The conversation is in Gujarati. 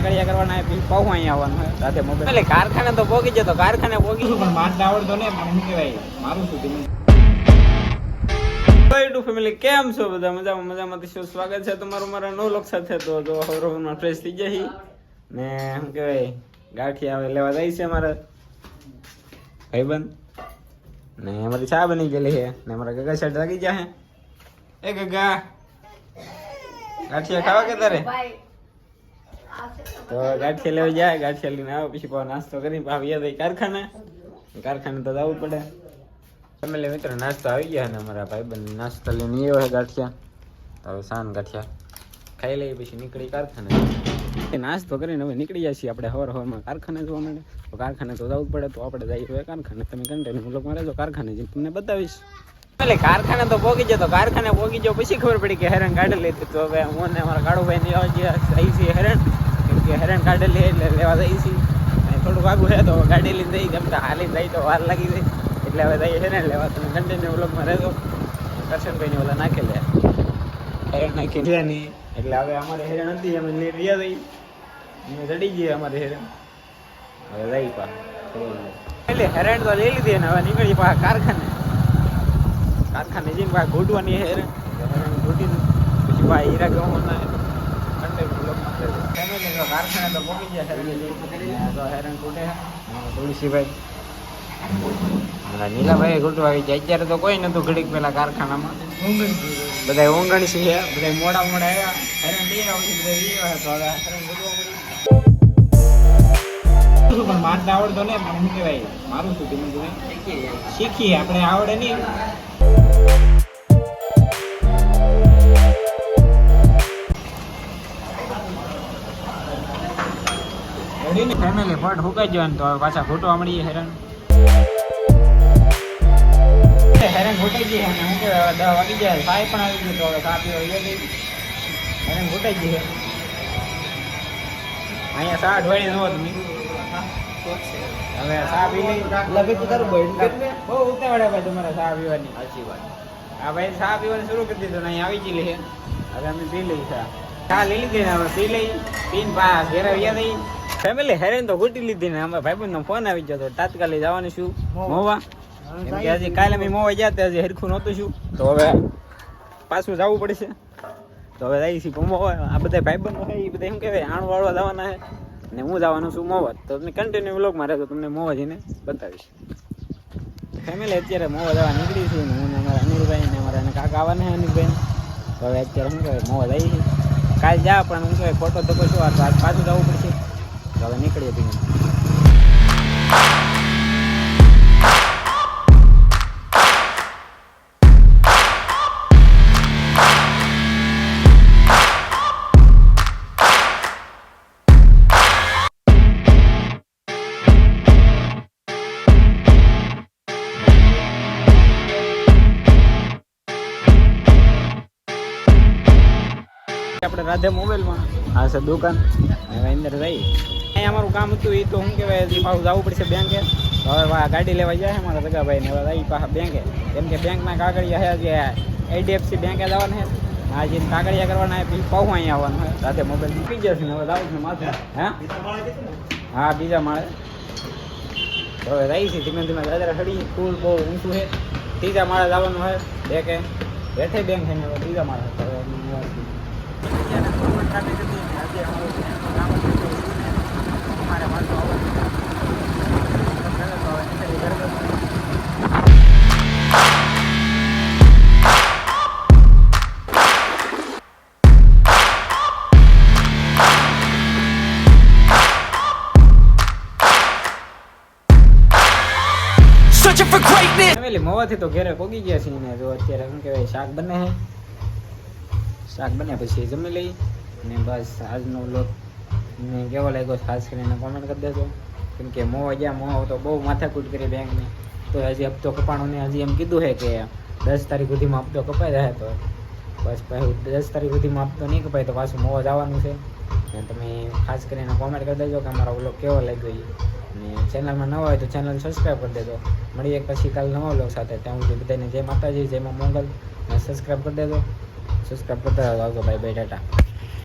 કાગળિયા કરવાના હે પછી પાછું અહીંયા આવવાનું રાતે મોબાઈલ. એટલે કારખાને તો પોગી જતો કારખાને પોગી પણ મારતા આવડતો ને પણ શું કહેવાય? મારું શું તમે યુટ્યુબ ફેમિલી કેમ છો બધા? મજામાં મજામાં. સ્વાગત છે તમારું મારા નો લોક સાથે. તો જો હવરમાં ફ્રેશ થઈ જાય ને શું કહેવાય? ગાંઠિયા હવે લેવા જાય છે અમારા ભાઈબંધ. ને અમારી ચા બની ગયેલી છે. ને અમારા ગગા શર્ટ લાગી જાય હે એ ગગા ગાંઠિયા ખાવા કે તારે? તો ગાંઠિયા લેવા જાય, ગાંઠિયા લઈને આવે, પછી નાસ્તો કરી પાછા યાદ કારખાને. કારખાને તો જવું પડે. તમે મિત્રો, નાસ્તો આવી ગયા અમારા બંને નાસ્તો લઈને આવ્યો ગાંઠિયા. તો સાન ગાંઠિયા ખાઈ લઈએ, પછી નીકળી કારખાને. નાસ્તો કરીને હવે નીકળી જાય છીએ આપણે હવાર હવારમાં કારખાને જોવા માટે. તો કારખાને તો જવું પડે, તો આપણે જઈએ હવે કારખાને. તમે કન્ટેન હું લોકો રહેજો, કારખાને જઈને તમને બતાવીશ. એટલે કારખાને તો પોગી જતો કારખાને પોગી જાવ પછી ખબર પડી કે હેરણ કાઢી લેતી. તો હવે હું ને અમારા કાળુભાઈ ને આવી છીએ છે કેમ કે હેરાન કાઢી લે એટલે લેવા જઈએ છીએ અને થોડુંક આગું છે તો ગાડી લઈને જઈ કેમ કે હાલી જાય તો વાર લાગી જાય. એટલે હવે જઈએ હેરાન લેવા તમે કન્ટિન્યુ બ્લોગમાં રહેજો. કરશનભાઈને ઓલા નાખી લે. હેરાન નાખી લે. નહીં એટલે હવે અમારે હેરાન હતી અમે લઈ રહ્યા જઈ અમે ચડી ગયા અમારે હેરાન. હવે જઈ પા એટલે હેરાન તો લઈ લીધી ને હવે નીકળી પા કારખાને. કારખાને જઈને ભાઈ હેરાન. હેરાન ગોઠીને પછી ભાઈ હીરા ગવાના કારખાને તો પહોંચી ગયા છે તો હેરણ ગોઠે તુલસીભાઈ નીલાભાઈ ગોઠવા આવી અત્યારે તો કોઈ નતું ઘડીક પેલા કારખાનામાં બધા ઓંગણ છે બધા મોડા મોડા આવ્યા તો ગોઠવા પણ મારતા આવડતો ને પણ શું કહેવાય? મારું શું ધીમે ધીમે શીખીએ. આપણે આવડે નહીં. ફેમિલી ફટ હુકાઈ જવાનું તો હવે પાછા ફોટો મળીએ હેરાન. હેરાન ઘૂટાઈ ગઈ અને હું કે દસ વાગી જાય સાહેબ પણ આવી ગયો તો હવે ગયો ગઈ. હેરાન ઘૂટાઈ ગઈ છે અહીંયા સાઠ વાળી નો હવે ચા પી લઈ. તો તારું બહુ ઉતાવળે ભાઈ તમારે ચા પીવાની. સાચી વાત. હા ભાઈ ચા પીવાનું શરૂ કરી દીધું ને અહીંયા આવી ગયેલી છે હવે અમે પી લઈ સા ચા લઈ લીધી ને હવે પી લઈ. પીને પા ઘેર આવ્યા થઈ ફેમિલી હેરેન તો ઘૂટી લીધી ને અમે ભાઈબંધ ફોન આવી ગયો તો તાત્કાલિક જવાનું શું મોવા. કેમ કે હજી કાલે અમે મોવા ગયા ત્યાં હજી હરખું નહોતું શું તો હવે પાછું જવું પડશે. તો હવે જઈ છીએ મોવા. આ બધા ભાઈબંધો હોય એ બધા એમ કહેવાય આણ વાળવા જવાના છે. ને હું જવાનું છું મોવા. તો તમને કન્ટિન્યુ વ્લોગમાં રહેતો તમને મોવા જઈને બતાવીશ. ફેમિલી અત્યારે મોવા જવા નીકળી છે ને હું ને અમારા અનિલભાઈ ને અમારા એને કાકા આવવાના છે અનિલભાઈ. તો હવે અત્યારે શું કહેવાય મોવા જઈએ છીએ. કાલ જા પણ હું કહેવાય ફોટો તો પછી આ પાછું જવું પડશે. તો હવે નીકળીએ ધીમે આપણે રાધે મોબાઈલમાં. આ છે દુકાન. હવે અંદર જઈ અહીંયા અમારું કામ હતું એ તો શું કહેવાય, હજી પાછું જવું પડશે બેંકે હવે ગાડી લેવા જાય છે મારા સગાભાઈ ને, હવે પાછા બેંકે કેમ કે બેંકના કાગળિયા છે જે એચડીએફસી બેંકે જવાના છે. આ જે કાગળિયા કરવાના છે પછી અહીંયા આવવાનું છે. સાથે મોબાઈલ મૂકી જશે ને, હવે જાવ છે માથે. હા? હા, બીજા માળે. હવે રહી છે, ધીમે ધીમે દાદરા હડી, ફૂલ બહુ ઊંચું છે. ત્રીજા માળે જવાનું છે બે કે બેઠે બેંક છે ને ત્રીજા માળે. Greatness. ફેમિલી મોવાથી તો ઘરે પોગી ગયા છીએ ને જો અત્યારે શું કહેવાય શાક બને છે. શાક બન્યા પછી જમી લઈ અને બસ આજનો વ્લોગ ને કેવો લાગ્યો ખાસ કરીને કોમેન્ટ કરી દેજો. કેમ કે મોવા ગયા મોવા તો બહુ માથાકૂટ કરી બેંકને. તો હજી હપ્તો કપાણોને હજી એમ કીધું છે કે દસ તારીખ સુધીમાં હપ્તો કપાઈ રહે તો. બસ પછી દસ તારીખ સુધીમાં હપ્તો નહીં કપાય તો પાછું મોવા જવાનું છે. ને તમે ખાસ કરીને કોમેન્ટ કરી દેજો કે અમારો બ્લોગ કેવો લાગ્યો એ અને ચેનલમાં નવા હોય તો ચેનલ સબસ્ક્રાઈબ કરી દેજો. મળીએ પછી કાલ નવા બ્લોગ સાથે. ત્યાં સુધી બધાને જય માતાજી, જય મા મોગલ. અને સબસ્ક્રાઈબ કરી દેજો. સબસ્ક્રાઈબ કરતા આવજો ભાઈ ભાઈ, ટાટા.